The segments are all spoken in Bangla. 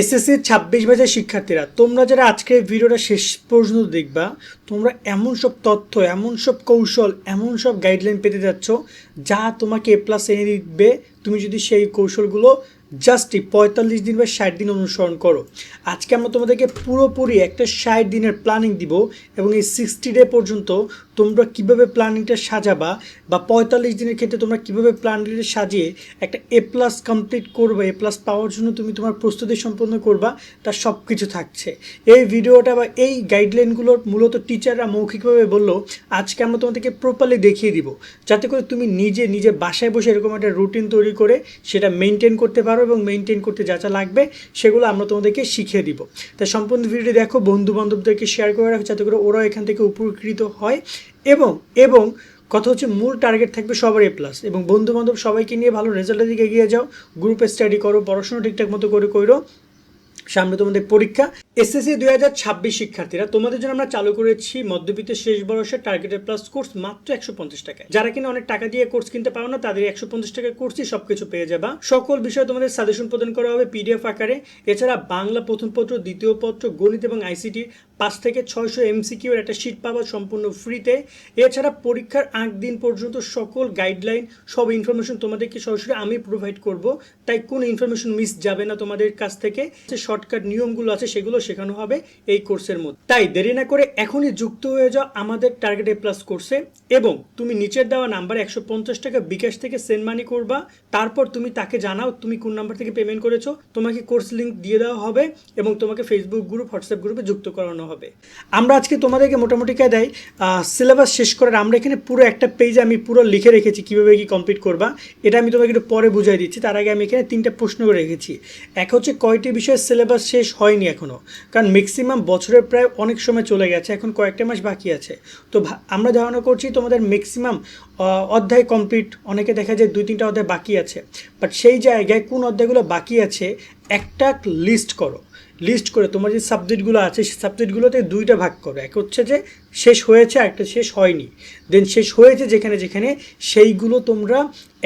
এসএসসি ছাব্বিশ বাজার শিক্ষার্থীরা, তোমরা যারা আজকের ভিডিওটা শেষ পর্যন্ত দেখবা, তোমরা এমন সব তথ্য, এমন সব কৌশল, এমন সব গাইডলাইন পেতে যাচ্ছ, যা তোমাকে এ প্লাস এনে দিবে। তুমি যদি সেই কৌশলগুলো জাস্টই পঁয়তাল্লিশ দিন বা ষাট দিন অনুসরণ করো। আজকে আমরা তোমাদেরকে পুরোপুরি একটা ষাট দিনের প্ল্যানিং দিব এবং এই সিক্সটি ডে পর্যন্ত তোমরা কীভাবে প্ল্যানিংটা সাজাবা বা পঁয়তাল্লিশ দিনের ক্ষেত্রে তোমরা কীভাবে প্ল্যানিংটা সাজিয়ে একটা এ প্লাস কমপ্লিট করবে এ প্লাস পাওয়ার জন্য তুমি তোমার প্রস্তুতি সম্পন্ন করবা তার সব কিছু থাকছে। এই ভিডিওটা বা এই গাইডলাইনগুলোর মূলত টিচাররা মৌখিকভাবে বলল, আজকে আমরা তোমাদেরকে প্রপারলি দেখিয়ে দিব। যাতে করে তুমি নিজে নিজে বাসায় বসে এরকম একটা রুটিন তৈরি করে সেটা মেনটেন করতে পারো এবং মেনটেন করতে যা যা লাগবে সেগুলো আমরা তোমাদেরকে শিখিয়ে দিব। তাই সম্পূর্ণ ভিডিওটি দেখো বন্ধু বান্ধবদেরকে শেয়ার করে রাখো, যাতে করে ওরাও এখান থেকে উপকৃত হয়। এবং এবং কথা হচ্ছে মূল টার্গেট থাকবে সবার এ প্লাস এবং বন্ধু বান্ধব সবাইকে নিয়ে ভালো রেজাল্টের দিকে এগিয়ে যাও। গ্রুপে স্টাডি করো, পড়াশোনা ঠিকঠাক মতো করে করো সামনে তোমাদের পরীক্ষা। এসএসসি দুই হাজার ছাব্বিশ শিক্ষার্থীরা, তোমাদের জন্য আমরা চালু করেছি মধ্যবিত্তের শেষ বয়সের টার্গেটেড প্লাস কোর্স মাত্র একশো পঞ্চাশ টাকায়। যারা কিনা অনেক টাকা দিয়ে কোর্স কিনতে পারো না, তাদের একশো পঞ্চাশ টাকার কোর্সই সবকিছু পেয়ে যাবা। সকল বিষয়ে তোমাদের সাজেশন প্রদান করা হবে পিডিএফ আকারে। এছাড়া বাংলা প্রথম পত্র দ্বিতীয় পত্র গণিত এবং আইসিটি পাঁচ থেকে ছয়শো এমসিকিউ এর একটা শিট পাবা সম্পূর্ণ ফ্রিতে এছাড়া পরীক্ষার আগ দিন পর্যন্ত সকল গাইডলাইন সব ইনফরমেশন তোমাদেরকে সরাসরি আমি প্রোভাইড করব। তাই কোনো ইনফরমেশন মিস যাবে না তোমাদের কাছ থেকে। যে শর্টকাট নিয়মগুলো আছে সেগুলো শেখানো হবে এই কোর্সের মধ্যে। তাই দেরি না করে এখনই যুক্ত হয়ে যাও আমাদের টার্গেট এ প্লাস কোর্সে এবং তুমি নিচের দেওয়া নাম্বার একশো পঞ্চাশ টাকা বিকাশ থেকে সেন্ড মানি করবা। তারপর তুমি তাকে জানাও তুমি কোন নাম্বার থেকে পেমেন্ট করেছ। তোমাকে কোর্স লিঙ্ক দিয়ে দেওয়া হবে এবং তোমাকে ফেসবুক গ্রুপ হোয়াটসঅ্যাপ গ্রুপে যুক্ত করানো হবে। আমরা আজকে তোমাদেরকে মোটামুটি কায়দায় সিলেবাস শেষ করার আমরা এখানে পুরো একটা পেজে আমি পুরো লিখে রেখেছি কীভাবে কি কমপ্লিট করবা। এটা আমি তোমাকে একটু পরে বুঝাই দিচ্ছি। তার আগে আমি এখানে তিনটা প্রশ্ন রেখেছি। এক হচ্ছে কয়টি বিষয়ের সিলেবাস শেষ হয়নি এখনও কারণ ম্যাক্সিমাম বছরের প্রায় অনেক সময় চলে গেছে, এখন কয়েকটা মাস বাকি আছে। তো আমরা ধারণা করছি তোমাদের ম্যাক্সিমাম অধ্যায় কমপ্লিট অনেকে দেখা যায় দুই তিনটা অধ্যায় বাকি আছে। বাট সেই জায়গায় কোন অধ্যায়গুলো বাকি আছে, একটা লিস্ট করো। লিস্ট করে তোমার যে সাবজেক্টগুলো আছে, সেই সাবজেক্টগুলোতে দুইটা ভাগ করো। এক হচ্ছে যে শেষ হয়েছে একটা শেষ হয়নি। দেন শেষ হয়েছে যেখানে যেখানে সেইগুলো তোমরা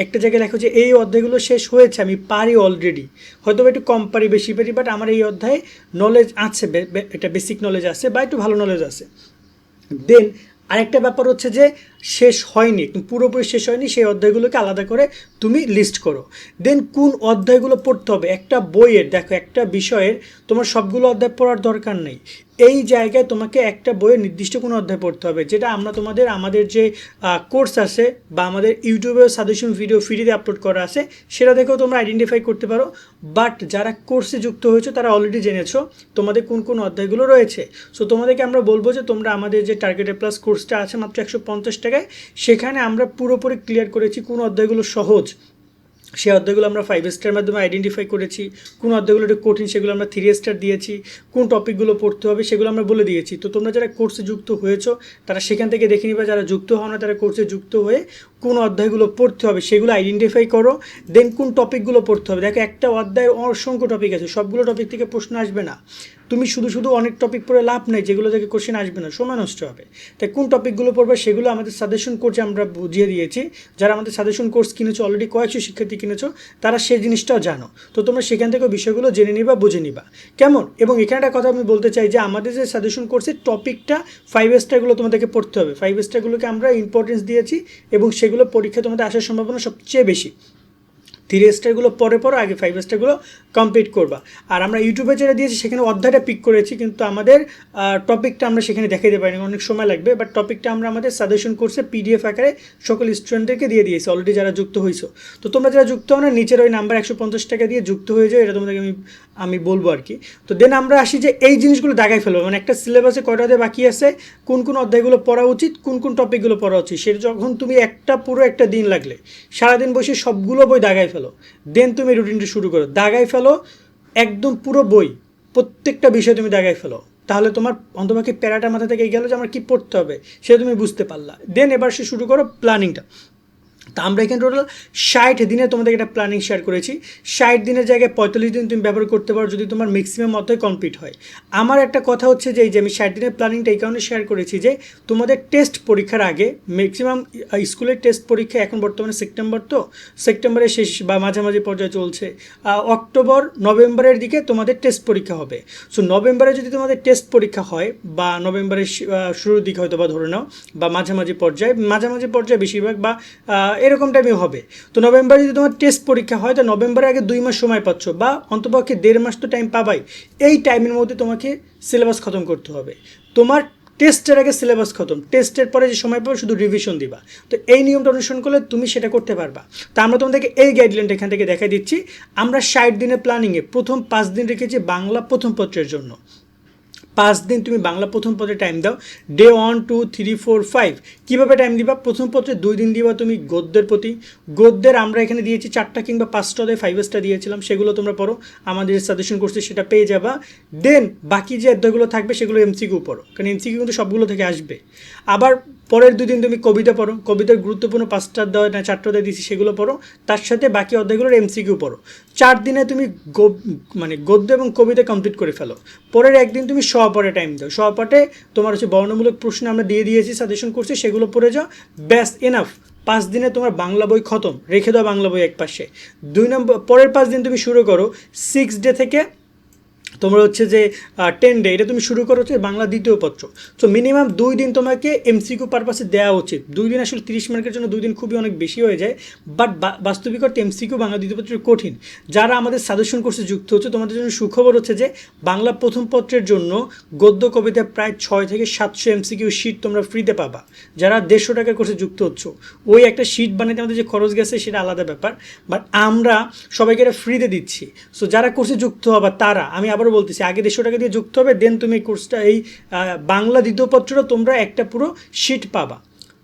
একটা জায়গায় লেখো যে এই অধ্যায়গুলো শেষ হয়েছে, আমি পারি অলরেডি হয়তো একটু কম পারি, বেশি পারি বাট আমার এই অধ্যায়ে নলেজ আছে একটা বেসিক নলেজ আছে বা একটু ভালো নলেজ আছে। দেন আরেকটা ব্যাপার হচ্ছে যে শেষ হয়নি পুরোপুরি শেষ হয়নি, সেই অধ্যায়গুলোকে আলাদা করে তুমি লিস্ট করো। দেন কোন অধ্যায়গুলো পড়তে হবে? একটা বইয়ের, দেখো, একটা বিষয়ের তোমার সবগুলো অধ্যায় পড়ার দরকার নেই। এই জায়গায় তোমাকে একটা বইয়ের নির্দিষ্ট কোনো অধ্যায় পড়তে হবে, যেটা আমরা তোমাদের, আমাদের যে কোর্স আছে বা আমাদের ইউটিউবে সাজেশন ভিডিও ফ্রিতে আপলোড করা আছে, সেটা দেখেও তোমরা আইডেন্টিফাই করতে পারো। বাট যারা কোর্সে যুক্ত হয়েছো, তারা অলরেডি জেনেছো তোমাদের কোন কোন অধ্যায়গুলো রয়েছে। সো তোমাদেরকে আমরা বলব যে তোমরা আমাদের যে টার্গেটেড প্লাস কোর্সটা আছে, মাত্র একশো পঞ্চাশ টাকায় সেখানে আমরা পুরোপুরি ক্লিয়ার করেছি কোন অধ্যায়গুলো সহজ। সে অধ্যায়গুলো আমরা ফাইভ স্টার মাধ্যমে আইডেন্টিফাই করেছি, কোন অধ্যায়গুলো একটু কঠিন সেগুলো আমরা থ্রি স্টার দিয়েছি, কোন টপিকগুলো পড়তে হবে সেগুলো আমরা বলে দিয়েছি। তো তোমরা যারা কোর্সে যুক্ত হয়েছো, তারা সেখান থেকে দেখে নিবা, যারা যুক্ত হও না, তারা কোর্সে যুক্ত হয়ে কোন অধ্যায়গুলো পড়তে হবে সেগুলো আইডেন্টিফাই করো দেন কোন টপিকগুলো পড়তে হবে। দেখো একটা অধ্যায়ের অসংখ্য টপিক আছে, সবগুলো টপিক থেকে প্রশ্ন আসবে না। তুমি শুধু শুধু অনেক টপিক পড়ে লাভ নেই, যেগুলো থেকে কোশ্চেন আসবে না সময় নষ্ট হবে। তাই কোন টপিকগুলো পড়বে সেগুলো আমাদের সাজেশন কোর্সে আমরা বুঝিয়ে দিয়েছি। যারা আমাদের সাজেশন কোর্স কিনেছো অলরেডি কয়েকশো শিক্ষার্থী কিনেছো, তারা সেই জিনিসটাও জানো। তো তোমরা সেখান থেকে বিষয়গুলো জেনে নিবা, বুঝে নিবা। কেমন? এবং এখানে একটা কথা আমি বলতে চাই যে, আমাদের যে সাজেশন কোর্সের টপিকটা ফাইভ স্টারগুলো তোমাদেরকে পড়তে হবে। ফাইভ স্টারগুলোকে আমরা ইম্পর্টেন্স দিয়েছি এবং সেগুলো পরীক্ষা তোমাদের আসার সম্ভাবনা সবচেয়ে বেশি। থ্রি স্টারগুলো পরে পরে আগে ফাইভ স্টারগুলো কমপ্লিট করবা। আর আমরা ইউটিউবে যেটা দিয়েছি, সেখানে অধ্যায়টা পিক করেছি, কিন্তু আমাদের টপিকটা আমরা সেখানে দেখাতে পারিনি, অনেক সময় লাগবে বাট টপিকটা আমরা আমাদের সাজেশন কোর্সে পিডিএফ আকারে সকল স্টুডেন্টদেরকে দিয়ে দিয়েছি অলরেডি যারা যুক্ত হয়েছো তো তোমরা যারা যুক্ত হও না, নিচের ওই নাম্বার একশো পঞ্চাশ টাকা দিয়ে যুক্ত হয়ে যাও, এটা তোমাদেরকে আমি আমি বলব আর কি। তো দেন আমরা আসি যে এই জিনিসগুলো দাগাই ফেলব মানে একটা সিলেবাসে কয়টা অধ্যায় বাকি আছে, কোন কোন অধ্যায়গুলো পড়া উচিত, কোন কোন টপিকগুলো পড়া উচিত। সেটা যখন তুমি একটা পুরো একটা দিন লাগলে, সারাদিন বসে সবগুলো বই দাগাই ফেলো দেন তুমি রুটিনটি শুরু করো। দাগাই ফেলো, একদম পুরো বই, প্রত্যেকটা বিষয় তুমি দাগাই ফেলো। তাহলে তোমার অন্তমাকে প্যারাটা মাথা থেকে গেলো যে আমার কী পড়তে হবে, সেটা তুমি বুঝতে পারলা। দেন এবার সে শুরু করো প্ল্যানিংটা তা আমরা এখানে টোটাল ষাট দিনে তোমাদের একটা প্ল্যানিং শেয়ার করেছি। ষাট দিনের জায়গায় পঁয়তাল্লিশ দিন তুমি ব্যবহার করতে পারো যদি তোমার ম্যাক্সিমাম মতোই কমপ্লিট হয়। আমার একটা কথা হচ্ছে যে, এই যে আমি ষাট দিনের প্ল্যানিংটা এই কারণে শেয়ার করেছি যে, তোমাদের টেস্ট পরীক্ষার আগে ম্যাক্সিমাম স্কুলের টেস্ট পরীক্ষা এখন বর্তমানে সেপ্টেম্বর তো, সেপ্টেম্বরের শেষ বা মাঝামাঝি পর্যায়ে চলছে। অক্টোবর, নভেম্বরের দিকে তোমাদের টেস্ট পরীক্ষা হবে। সো নভেম্বরে যদি তোমাদের টেস্ট পরীক্ষা হয় বা নভেম্বরের শুরুর দিকে হয়তো বা ধরে নাও বা মাঝামাঝি পর্যায়ে মাঝামাঝি পর্যায়ে বেশিরভাগ বা এরকম টাইমে হবে। তো নভেম্বরে যদি তোমার টেস্ট পরীক্ষা হয়, তো নভেম্বরে আগে দুই মাস সময় পাচ্ছ বা অন্তপক্ষে দেড় মাস তো টাইম পাবাই। এই টাইমের মধ্যে তোমাকে সিলেবাস খতম করতে হবে। তোমার টেস্টের আগে সিলেবাস খতম। টেস্টের পরে যে সময় পাবে, শুধু রিভিশন দিবা। তো এই নিয়মটা অনুসরণ করলে তুমি সেটা করতে পারবা। তা আমরা তোমাদেরকে এই গাইডলাইনটা এখান থেকে দেখাই দিচ্ছি। আমরা ষাট দিনের প্ল্যানিংয়ে প্রথম পাঁচ দিন রেখেছি বাংলা প্রথম পত্রের জন্য। পাঁচ দিন তুমি বাংলা প্রথম পত্রে টাইম দাও। Day one two three four five কীভাবে টাইম দিবা? প্রথম পত্রে দুই দিন দিবা তুমি গদ্যের প্রতি। গদ্যের আমরা এখানে দিয়েছি চারটা কিংবা পাঁচটা দেয় ফাইভ স্টার দিয়েছিলাম, সেগুলো তোমরা পড়ো। আমাদের সাজেশন করছে সেটা পেয়ে যাবা। দেন বাকি যে অধ্যায়গুলো থাকবে সেগুলো এমসিকিউ পড়ো। কারণ এমসিকিউ কিন্তু সবগুলো থেকে আসবে। আবার পরের দুদিন তুমি কবিতা পড়ো। কবিতার গুরুত্বপূর্ণ পাঁচটা অধ্যায় না চারটা অধ্যায় দিচ্ছি সেগুলো পড়ো। তার সাথে বাকি অধ্যায়গুলোর এমসিকিউ পড়ো। চার দিনে তুমি মানে গদ্য এবং কবিতা কমপ্লিট করে ফেলো। পরের একদিন তুমি সহপাঠে টাইম দাও। সহপাঠে তোমার হচ্ছে বর্ণমূলক প্রশ্ন আমরা দিয়ে দিয়েছি সাজেশন করছি, সেগুলো পড়ে যাও। ব্যাস এনাফ পাঁচ দিনে তোমার বাংলা বই খতম। রেখে দাও বাংলা বই এক পাশে। দুই নম্বর পরের পাঁচ দিন তুমি শুরু করো। সিক্স ডে থেকে তোমার হচ্ছে যে টেন ডে এটা তুমি শুরু করো হচ্ছে বাংলা দ্বিতীয় পত্র। সো মিনিমাম দুই দিন তোমাকে এমসিকিউ পারপাসে দেওয়া উচিত। দুই দিন আসলে তিরিশ মার্কের জন্য দুই দিন খুবই অনেক বেশি হয়ে যায় বাট বাস্তবিক অর্থে এমসিকিউ বাংলা দ্বিতীয় পত্রের কঠিন। যারা আমাদের সাজেশন কোর্সে যুক্ত হচ্ছে, তোমাদের জন্য সুখবর হচ্ছে যে, বাংলা প্রথম পত্রের জন্য গদ্য কবিতা প্রায় ছয় থেকে সাতশো এমসিকিউ শিট তোমরা ফ্রিতে পাবা। যারা দেড়শো টাকার কোর্সে যুক্ত হচ্ছ, ওই একটা শিট বানাতে আমাদের যে খরচ গেছে, সেটা আলাদা ব্যাপার। বাট আমরা সবাইকে এটা ফ্রিতে দিচ্ছি। সো যারা কোর্সে যুক্ত হবা, তারা, আমি আবারও বলতেছি, আগে দেড়শো টাকা দিয়ে যুক্ত হবে দেন তুমি কোর্সটা এই বাংলা দ্বিতীয় তোমরা একটা পুরো শিট পাবা।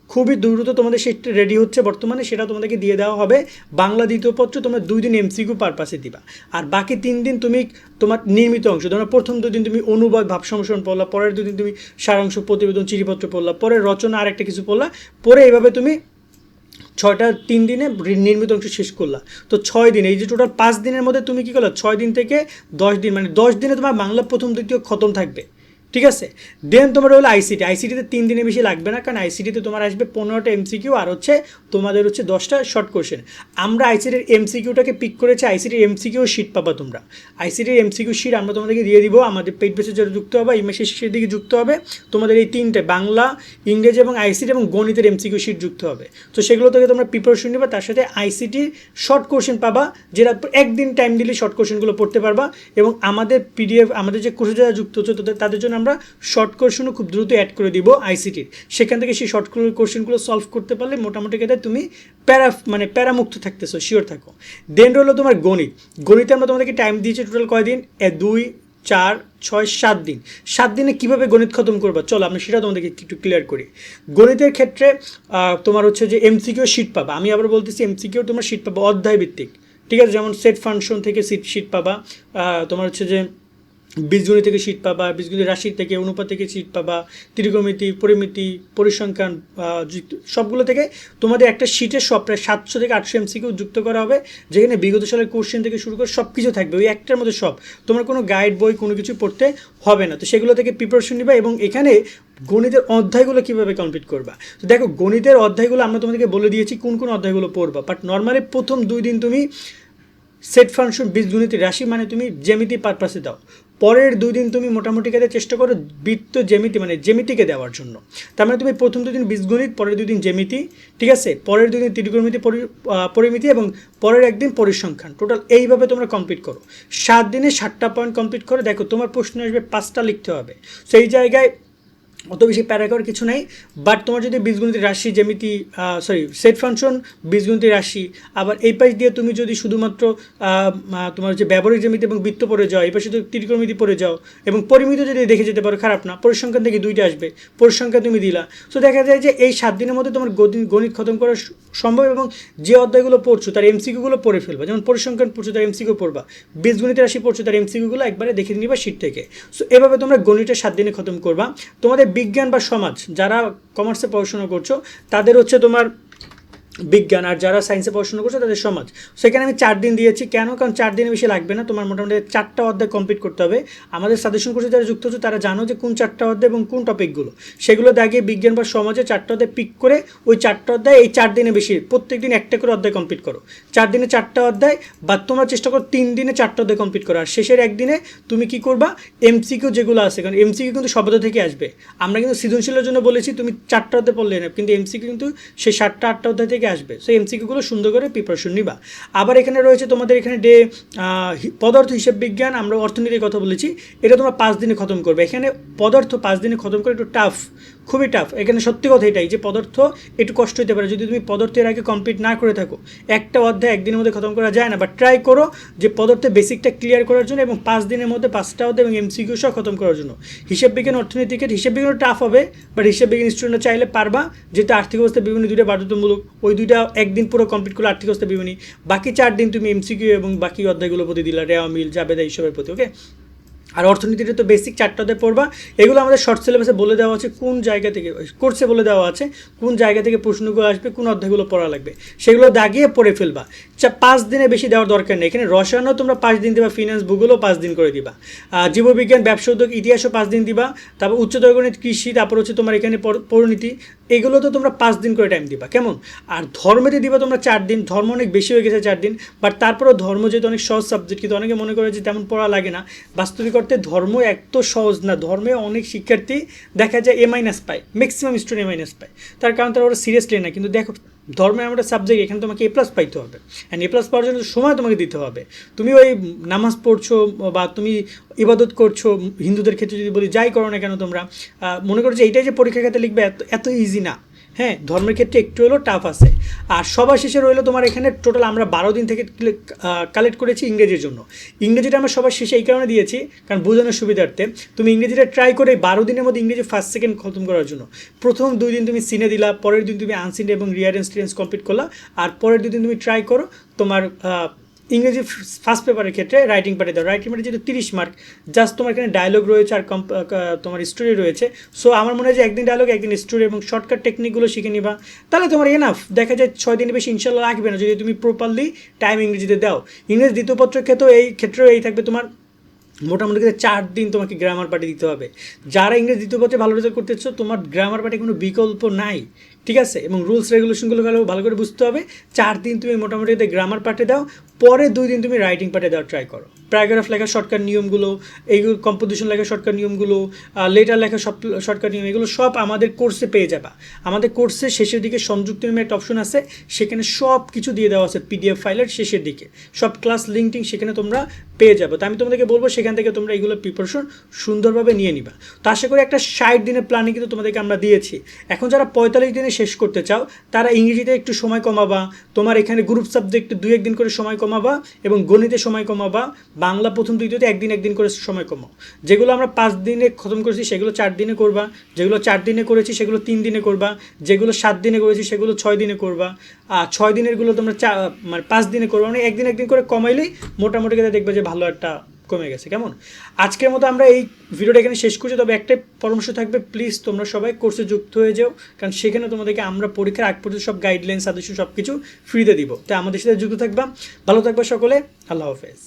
খুবই দ্রুত তোমাদের শিটটা রেডি হচ্ছে বর্তমানে, সেটা তোমাদেরকে দিয়ে দেওয়া হবে। বাংলা দ্বিতীয় পত্র তোমরা দুই দিন এমসিকিউ পারপাসে দিবা। আর বাকি তিন দিন তুমি তোমার নির্মিত অংশ, ধরো প্রথম দুদিন তুমি অনুবাদ, ভাব সংশোধন পড়লা, পরের দুদিন তুমি সারাংশ, প্রতিবেদন, চিঠিপত্র পড়লা, পরে রচনা আর একটা কিছু পড়লা, পরে এইভাবে তুমি ছয়টা, তিন দিনে নির্মিত অংশ শেষ করলা। তো ছয় দিন, এই যে টোটাল পাঁচ দিনের মধ্যে তুমি কী করলা? ছয় দিন থেকে দশ দিন মানে দশ দিনে তোমার বাংলা প্রথম, দ্বিতীয় খতম থাকবে। ঠিক আছে? দেন তোমার হলো আইসিটি আইসিটিতে তিন দিনে বেশি লাগবে না, কারণ আইসিটিতে তোমার আসবে পনেরোটা এমসিকিউ আর হচ্ছে তোমাদের হচ্ছে দশটা শর্ট কোয়েশ্চেন আমরা আইসিটির এমসিকিউটাকে পিক করেছি আইসিটির এমসিকিউ শিট পাবা তোমরা। আইসিটির এমসিকিউ শিট আমরা তোমাদেরকে দিয়ে দিব, আমাদের পেট বেসে যারা যুক্ত হবে এই মাসের শেষের দিকে যুক্ত হবে, তোমাদের এই তিনটে, বাংলা, ইংরেজি এবং আইসিটি এবং গণিতের এমসিকিউ শিট যুক্ত হবে। তো সেগুলো থেকে তোমরা প্রিপারেশন নিবা, তার সাথে আইসিটি শর্ট কোয়েশ্চেন পাবা, যেটা একদিন টাইম দিলে শর্ট কোশ্চেনগুলো পড়তে পারবা এবং আমাদের পিডিএফ আমাদের যে কোর্সে যারা যুক্ত হচ্ছে, তাদের জন্য আমরা শর্ট কোশ্চেনও খুব দ্রুত অ্যাড করে দিব আইসিটির সেখান থেকে সেই শর্ট কোশ্চেনগুলো সলভ করতে পারলে মোটামুটি ক্ষেত্রে তুমি প্যারা মানে প্যারামুক্ত থাকতেছো শিওর থাকো। দেন রইল তোমার গণিত। গণিতে আমরা তোমাদেরকে টাইম দিয়েছি টোটাল কয়দিন দুই, চার, ছয়, সাত দিন। সাত দিনে কীভাবে গণিত খতম করবা? চলো আমি সেটা তোমাদেরকে একটু ক্লিয়ার করি। গণিতের ক্ষেত্রে তোমার হচ্ছে যে এমসিকিউ শিট পাবা। আমি আবার বলতেছি এমসিকিউ তোমার শিট পাবা অধ্যায় ভিত্তিক ঠিক আছে? যেমন সেট ফাংশন থেকে সিট শিট পাবা। তোমার হচ্ছে যে বীজগণিত থেকে শীট পাবা, বীজগণিত রাশি থেকে অনুপাত থেকে শীট পাবা, ত্রিকোণমিতি, পরিমিতি, পরিসংখ্যান সবগুলো থেকে তোমাদের একটা শীটের সব প্রায় সাতশো থেকে আটশো এমসিকিউ যুক্ত করা হবে, যেখানে বিগত সালের কোশ্চেন থেকে শুরু করে সব কিছু থাকবে, ওই একটার মধ্যে সব। তোমার কোনো গাইড বই, কোনো কিছু পড়তে হবে না। তো সেগুলো থেকে প্রিপারেশন নিবা এবং এখানে গণিতের অধ্যায়গুলো কীভাবে কমপ্লিট করবা। তো দেখো, গণিতের অধ্যায়গুলো আমরা তোমাদেরকে বলে দিয়েছি কোন কোন অধ্যায়গুলো পড়বা বাট নর্মালি প্রথম দুই দিন তুমি সেট ফাংশন বীজগণিতের রাশি মানে তুমি জ্যামিতি পারপাসে দাও। পরের দুই দিন তুমি মোটামুটি কাজে চেষ্টা করো বৃত্ত জ্যামিতি মানে জ্যামিতিকে দেওয়ার জন্য। তার মানে তুমি প্রথম দুদিন বীজগণিত, পরের দুদিন জ্যামিতি, ঠিক আছে? পরের দুদিন ত্রিকোণমিতি পরিমিতি এবং পরের একদিন পরিসংখ্যান। টোটাল এইভাবে তোমরা কমপ্লিট করো। সাত দিনে সাতটা পয়েন্ট কমপ্লিট করে। দেখো, তোমার প্রশ্ন আসবে পাঁচটা লিখতে হবে। সেই জায়গায় অত বেশি প্যারা করার কিছু নাই। বাট তোমার যদি বীজগণিতের রাশি জ্যামিতি সরি সেট ফাংশন বীজগণিতের রাশি, আবার এই পাশ দিয়ে তুমি যদি শুধুমাত্র তোমার যে ব্যবহারিক জ্যামিতি এবং বৃত্ত পড়ে যাও, এই পাশে যদি ত্রিকোণমিতি পড়ে যাও, এবং পরিমিত যদি দেখে যেতে পারো, খারাপ না পরিসংখ্যান থেকে দুইটা আসবে পরিসংখ্যান তুমি দিলা। সো দেখা যায় যে এই সাত দিনের মধ্যে তোমার গণিত খতম করা সম্ভব এবং যে অধ্যায়গুলো পড়ছো, তার এমসিকিউগুলো পড়ে ফেলবা। যেমন পরিসংখ্যান পড়ছো, তার এমসিকিউ পড়বা। বীজগণিতের রাশি পড়ছো, তার এমসিকিউগুলো একবারে দেখে নিবা শীট থেকে। সো এভাবে তোমরা গণিতের সাত দিনে খতম করবা। তোমাদের বিজ্ঞান বা সমাজ যারা কমার্সে পড়াশোনা করছ তাদের হচ্ছে তোমার বিজ্ঞান আর যারা সায়েন্সে পড়াশোনা করছে তাদের সমাজ। সেখানে আমি চার দিন দিয়েছি। কেন? কারণ চার দিনে বেশি লাগবে না। তোমার মোটামুটি চারটা অধ্যায় কমপ্লিট করতে হবে। আমাদের সাজেশন কোর্সে যারা যুক্ত হচ্ছে, তারা জানো যে কোন চারটা অধ্যায় এবং কোন টপিকগুলো সেগুলো দাগিয়ে বিজ্ঞান বা সমাজে চারটা অধ্যায় পিক করে ওই চারটা অধ্যায় এই চার দিনে বেশি প্রত্যেক দিন একটা করে অধ্যায় কমপ্লিট করো। চার দিনে চারটা অধ্যায় বা তোমরা চেষ্টা করো তিন দিনে চারটা অধ্যায় কমপ্লিট করো আর শেষের একদিনে তুমি কি করবা? এমসিকিউ যেগুলো আছে, কারণ এমসিকিউ কিন্তু শব্দ থেকে আসবে। আমরা কিন্তু সৃজনশীলের জন্য বলেছি, তুমি চারটা অধ্যায় পড়লে না। কিন্তু এমসিকিউ কিন্তু সেই সাতটা, আটটা অধ্যায় থেকে আসবে। সো এমসিকিউগুলো সুন্দর করে প্রিপারেশন নিবা। আবার এখানে রয়েছে তোমাদের এখানে ডে পদার্থ হিসেব বিজ্ঞান, আমরা অর্থনীতির কথা বলেছি, এটা তোমরা পাঁচ দিনে খতম করবে। এখানে পদার্থ পাঁচ দিনে খতম করে একটু টাফ খুবই টাফ এখানে সত্যি কথা এটাই যে পদার্থ একটু কষ্ট হতে পারে। যদি তুমি পদার্থের আগে কমপ্লিট না করে থাকো, একটা অধ্যায় একদিনের মধ্যে খতম করা যায় না বাট ট্রাই করো যে পদার্থের বেসিকটা ক্লিয়ার করার জন্য এবং পাঁচ দিনের মধ্যে পাঁচটা অধ্যায় এবং এমসিকিউ সহ খতম করার জন্য। হিসেব বিজ্ঞান অর্থনীতিকে হিসেব বিজ্ঞান টাফ হবে বাট হিসেব বিজ্ঞান স্টুডেন্টরা চাইলে পারবা, যেহেতু আর্থিক অবস্থা বিভিন্ন দুইটা বাধ্যতামূলক, ওই দুইটা একদিন পুরো কমপ্লিট করলে আর্থিক অবস্থা বিভিন্ন। বাকি চার দিন তুমি এমসিকিউ এবং বাকি অধ্যায়গুলোর প্রতি দিলা, রেওয়া মিল, জাবেদা, এইসবের প্রতি ওকে আর অর্থনীতিতে তো বেসিক চারটাতে পড়বা। এগুলো আমাদের শর্ট সিলেবাসে বলে দেওয়া আছে কোন জায়গা থেকে কোর্সে বলে দেওয়া আছে কোন জায়গা থেকে প্রশ্নগুলো আসবে, কোন অধ্যায়গুলো পড়া লাগবে। সেগুলো দাগিয়ে পড়ে ফেলবা। চা, পাঁচ দিনে বেশি দেওয়ার দরকার নেই। এখানে রসায়নও তোমরা পাঁচ দিন দিবা ফিনান্স ভূগোলও পাঁচ দিন করে দিবা। জীববিজ্ঞান ব্যবসা উদ্যোগ ইতিহাসও পাঁচ দিন দিবা। তারপর উচ্চতর গণিত কৃষি, তারপর হচ্ছে তোমার এখানে পর- পরিণতি। এগুলো তো তোমরা পাঁচ দিন করে টাইম দিবা। কেমন? আর ধর্মেতে দিবা তোমরা চার দিন। ধর্ম অনেক বেশি হয়ে গেছে চার দিন। বাট তারপরেও ধর্ম যেহেতু অনেক সহজ সাবজেক্ট কিন্তু অনেকে মনে করে যে তেমন পড়া লাগে না। বাস্তবিক অর্থে ধর্ম এক তো সহজ না। ধর্মে অনেক শিক্ষার্থী দেখা যায় এ মাইনাস পায় ম্যাক্সিমাম স্টুডেন্ট এ মাইনাস পায়। তার কারণ তারা ওরা সিরিয়াসলি না, কিন্তু দেখো, ধর্মের একটা সাবজেক্ট এখানে তোমাকে এ প্লাস পাইতে হবে। অ্যান্ড এ প্লাস পাওয়ার জন্য সময় তোমাকে দিতে হবে। তুমি ওই নামাজ পড়ছো বা তুমি ইবাদত করছ, হিন্দুদের ক্ষেত্রে যদি বলি, যাই করো না কেন তোমরা মনে করো যে এইটাই যে পরীক্ষা খাতে লিখবে, এত এত ইজি না। হ্যাঁ ধর্মের ক্ষেত্রে একটু হলেও টাফ আছে। আর সবার শেষে রইল তোমার এখানে টোটাল আমরা বারো দিন থেকে কালেক্ট করেছি ইংরেজির জন্য। ইংরেজিটা আমরা সবার শেষে এই কারণে দিয়েছি, কারণ বোঝানোর সুবিধার্থে। তুমি ইংরেজিটা ট্রাই করে বারো দিনের মধ্যে ইংরেজি ফার্স্ট সেকেন্ড খতম করার জন্য। প্রথম দুই দিন তুমি সিনে দিলা, পরের দিন তুমি আনসিন এবং রিয়ারেন্স টিরেন্স কমপ্লিট করলা, আর পরের দুই দিন তুমি ট্রাই করো তোমার ইংরেজি ফার্স্ট পেপারের ক্ষেত্রে রাইটিং পার্টে দাও। রাইটিং পার্টে যেহেতু তিরিশ মার্ক জাস্ট তোমার এখানে ডায়লগ রয়েছে আর কম্প তোমার স্টোরি রয়েছে। সো আমার মনে হয় যে একদিন ডায়লগ একদিন স্টোরি এবং শর্টকাট টেকনিকগুলো শিখে নিবা। তাহলে তোমার এনাফ দেখা যায় ছয় দিনের বেশি ইনশাল্লাহ রাখবে না। যদি তুমি প্রপারলি টাইম ইংরেজিতে দাও। ইংরেজি দ্বিতীয় পত্রের ক্ষেত্রেও এই ক্ষেত্রেও এই থাকবে তোমার মোটামুটি করে চার দিন তোমাকে গ্রামার পার্টি দিতে হবে। যারা ইংরেজি দ্বিতীয় পত্রে ভালো রেজাল্ট করতেছো তোমার গ্রামার পার্টি কোনো বিকল্প নাই। ঠিক আছে? এবং রুলস রেগুলেশনগুলো ভালো করে বুঝতে হবে। চার দিন তুমি মোটামুটি গ্রামার পার্টে দাও। পরে দুই দিন তুমি রাইটিং পার্টে দেওয়ার ট্রাই করো। প্যারাগ্রাফ লেখার শর্টকাট নিয়মগুলো, এইগুলো কম্পোজিশন লেখার শর্টকাট নিয়মগুলো লেটার লেখার সব শর্টকাট নিয়ম, এগুলো সব আমাদের কোর্সে পেয়ে যাবা। আমাদের কোর্সে শেষের দিকে সংযুক্ত নিয়মে একটা অপশন আছে, সেখানে সব কিছু দিয়ে দেওয়া আছে পিডিএফ ফাইলের শেষের দিকে। সব ক্লাস লিঙ্কটিং সেখানে তোমরা পেয়ে যাব। তো আমি তোমাদেরকে বলব, সেখান থেকে তোমরা এগুলো প্রিপারেশন সুন্দরভাবে নিয়ে নিবা। তো আশা করি একটা ষাট দিনের প্ল্যানিং কিন্তু তোমাদেরকে আমরা দিয়েছি। এখন যারা পঁয়তাল্লিশ দিনে শেষ করতে চাও, তারা ইংরেজিতে একটু সময় কমাবা, তোমার এখানে গ্রুপ সাবজেক্টে দুই একদিন করে সময় কমাবা এবং গণিতে সময় কমাবা, বাংলা প্রথম দ্বিতীয়তে একদিন একদিন করে সময় কমাও। যেগুলো আমরা পাঁচ দিনে খতম করেছি, সেগুলো চার দিনে করবা। যেগুলো চার দিনে করেছি, সেগুলো তিন দিনে করবা। যেগুলো সাত দিনে করেছি, সেগুলো ছয় দিনে করবা। আর ছয় দিনেরগুলো তোমরা চা মানে পাঁচ দিনে করবা। মানে একদিন একদিন করে কমাইলেই মোটামুটি দেখবে যে ভালো একটা কমে গেছে, কেমন? আজকের মতো আমরা এই ভিডিওটা এখানে শেষ করছি, তবে একটাই পরামর্শ থাকবে প্লিজ তোমরা সবাই কোর্সে যুক্ত হয়ে যাও, কারণ সেখানে তোমাদেরকে আমরা পরীক্ষার আগ পর্যন্ত সব গাইডলাইন সাজেশন সব কিছু ফ্রিতে দিব। তাই আমাদের সাথে যুক্ত থাকবা, ভালো থাকবা সকলে, আল্লাহ হাফেজ।